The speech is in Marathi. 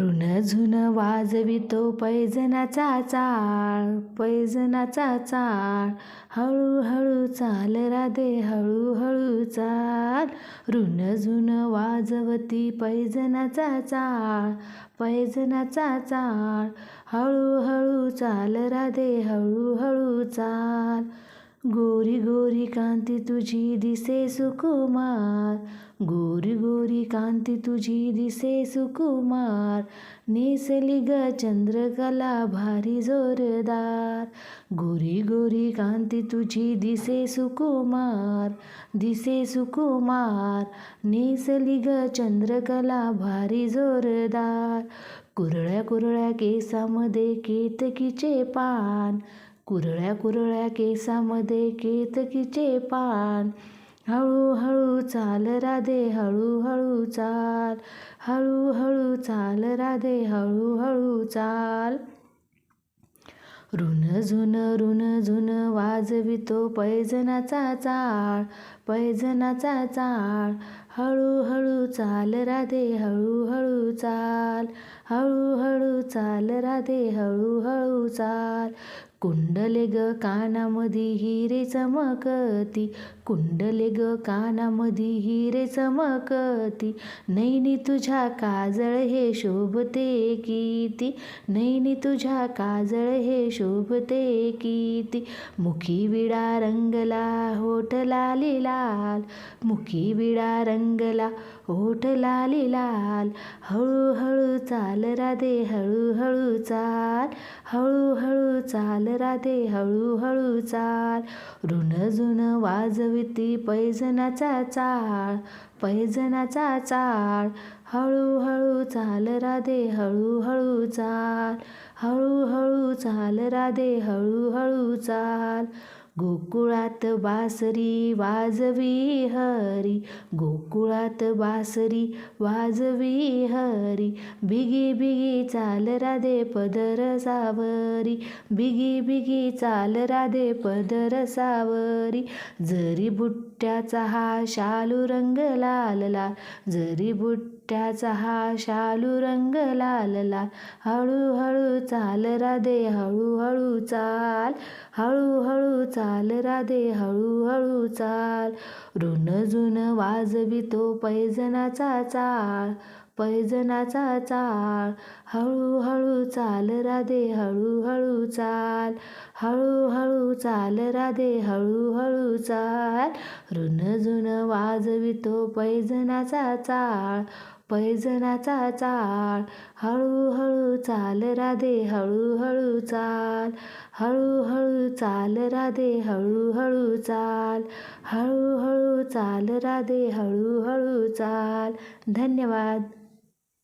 ऋण झुन वाजवितो पैजनाचा चाळ पैजनाचा चाळ. हळूहळू चाल राधे हळूहळू चाल. ऋण झुन वाजवती पैजनाचा चाळ पैजनाचा चाळ. हळूहळू चाल राधे हळूहळू चाल. गोरी गोरी कांती तुझी दिसे सुकुमार. गोरी गोरी कांती तुझी दिसे सुकुमार. नेसली ग चंद्रकला भारी जोरदार. गोरी गोरी कांती तुझी दिसे सुकुमार. दिसे सुकुमार. नेसली ग चंद्रकला भारी जोरदार. कुरळ्या कुरळ्या केसामध्ये केतकीचे पान. कुरळ्या कुरळ्या केसामध्ये केतकीचे पान. हळूहळू चाल राधे हळूहळू चाल. हळूहळू चाल राधे हळूहळू चाल. ऋण झुन ऋण झुन वाजवितो पैजनाचा चाळ. पैजनाचा चाळ. हळूहळू चाल राधे हळूहळू चाल. हळूहळू चाल राधे हळूहळू चाल. कुंडले ग कानामधी हिरे चमकती. कुंडले ग कानामधी हिरे चमकती. नैनी तुझ्या काजळ हे शोभते किती. नैनी तुझ्या काजळ हे शोभते किती. मुखी विडा रंगला होठ लाली. लाल मुखी विडा रंगला ओठ लाली लाल. हळूहळू चाल राधे हळूहळू चाल. हळूहळू चाल राधे हळूहळू चाल. ऋण वाजविती पैजनाचा चाळ पैजनाचा चाळ. हळूहळू चाल राधे हळूहळू चाल. हळूहळू चाल राधे हळूहळू चाल. गोकुळात बासरी वाजवी हरी गोकुळात बासरी वाजवी हरी बिगी बिगी चाल राधे पदर सावरी बिगी बिगी चाल राधे पदर सावरी जरी बुट्ट्याचा हा शालू रंग लाल लाल जरी बुट्ट्याचा हा शालू रंग लाल लाल. हळूहळू चाल राधे हळूहळू चाल. हळूहळू चाल राधे हळूहळू चाल. ऋण जुन वाजवितो पैजनाचा चाळ पैजनाचा चाळ. हळूहळू चाल राधे हळूहळू चाल. हळूहळू चाल राधे हळूहळू चाल. ऋण जुन वाजवितो पैजनाचा चाळ पैजनाचा चाळ. हळूहळू चाल राधे हळूहळू चाल. हळूहळू चाल राधे हळूहळू चाल. हळूहळू चाल राधे हळूहळू चाल. धन्यवाद.